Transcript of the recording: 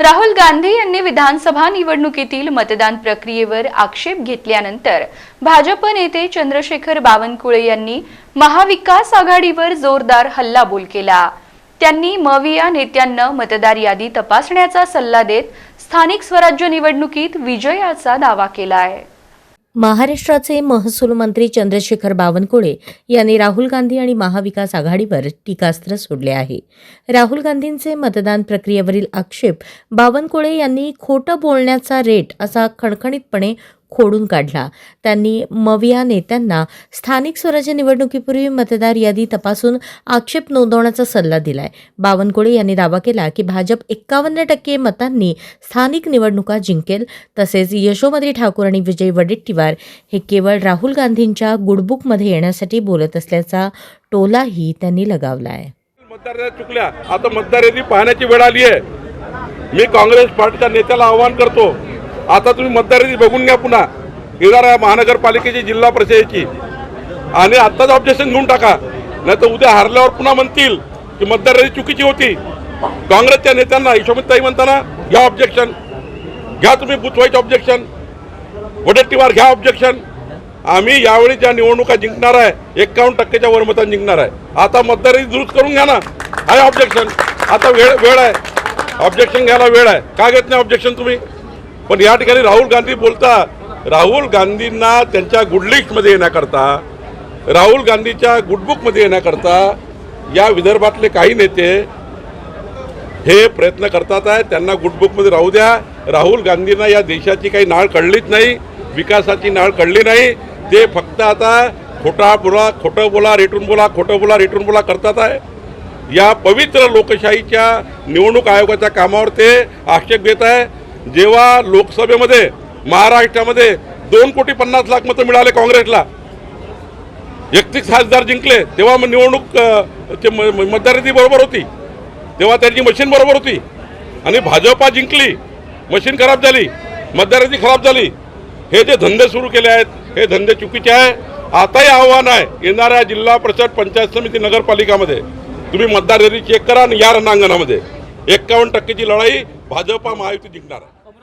राहुल गांधी यांनी विधानसभा निवडणुकीतील मतदान प्रक्रियेवर आक्षेप घेतल्यानंतर भाजप नेते चंद्रशेखर बावनकुळे यांनी महाविकास आघाडीवर जोरदार हल्लाबोल केला. त्यांनी मविया नेत्यांना मतदार यादी तपासण्याचा सल्ला देत स्थानिक स्वराज्य निवडणुकीत विजयाचा दावा केला आहे महाराष्ट्राचे महसूल मंत्री चंद्रशेखर बावनकुळे यांनी राहुल गांधी आणि महाविकास आघाडीवर टीकास्त्र सोडले आहे. राहुल गांधींचे मतदान प्रक्रियेवरील आक्षेप बावनकुळे यांनी खोटं बोलण्याचा रेट असा खणखणीतपणे खोडून काढला. त्यांनी मविया नेत्यांना स्थानिक स्वराज्य निवडणुकीपूर्वी मतदार यादी तपासून आक्षेप नोंदवण्याचा सल्ला दिलाय. बावनकुळे यांनी दावा केला की भाजप एक्कावन्न टक्के मतांनी स्थानिक निवडणुका जिंकेल तसेच यशोमती ठाकूर आणि विजय वडेट्टीवार हे केवळ राहुल गांधींच्या गुडबुकमध्ये येण्यासाठी बोलत असल्याचा टोलाही त्यांनी लगावला आहे मतदार चुकल्या. आता मतदार यादी पाहण्याची वेळ आली आहे. मी काँग्रेस पार्टीच्या नेत्याला आवाहन करतो आता तुम्ही मतदार बघून घ्या पुन्हा. येणाऱ्या महानगरपालिकेची जिल्हा परिषदेची. आणि आत्ताच ऑब्जेक्शन घेऊन टाका. नाही तर उद्या हारल्यावर पुन्हा म्हणतील की मतदार चुकीची होती. काँग्रेसच्या नेत्यांना यशोमतीताई म्हणताना घ्या ऑब्जेक्शन घ्या तुम्ही बुथ ऑब्जेक्शन वडेट्टीवार घ्या ऑब्जेक्शन आम्ही यावेळी ज्या निवडणुका जिंकणार आहे एक्कावन्न टक्केच्या वर मतांनी जिंकणार आहे. आता मतदारी दुरुस्त करून घ्या ना. आहे ऑब्जेक्शन आता वेळ वेळ आहे. ऑब्जेक्शन घ्यायला वेळ आहे. का घेत नाही ऑब्जेक्शन तुम्ही? पण या ठिकाणी राहुल गांधी बोलता राहुल गांधींना त्यांच्या गुड लिस्टमध्ये येण्याकरता राहुल गांधीच्या गुडबुकमध्ये येण्याकरता या विदर्भातले काही नेते हे प्रयत्न करतात आहे. त्यांना गुडबुकमध्ये राहू द्या. राहुल गांधींना या देशाची काही नाळ कळलीच नाही विकासाची नाळ कळली नाही. ते फक्त आता खोटा बोला खोटं बोला रेटून बोला खोटं बोला रेटून बोला करतात आहे. या पवित्र लोकशाहीच्या निवडणूक आयोगाच्या कामावर ते आक्षेप घेत आहे. जेव्हा लोकसभेमध्ये महाराष्ट्रामध्ये दोन कोटी पन्नास लाख मतं मिळाले काँग्रेसला एकतीस खासदार जिंकले तेव्हा मग निवडणूक अ, ते म- बरोबर होती. तेव्हा त्यांची मशीन बरोबर होती. आणि भाजपा जिंकली मशीन खराब झाली मतदार खराब झाली. हे जे धंदे सुरू केले आहेत हे धंदे चुकीचे आहे. आताही आव्हान आहे येणाऱ्या जिल्हा परिषद पंचायत समिती नगरपालिकामध्ये. तुम्ही मतदार यादी चेक करा आणि या रणांगणामध्ये. एक्कावन्न टक्केची लढाई भाजपा महायुती जिंकणार आहे.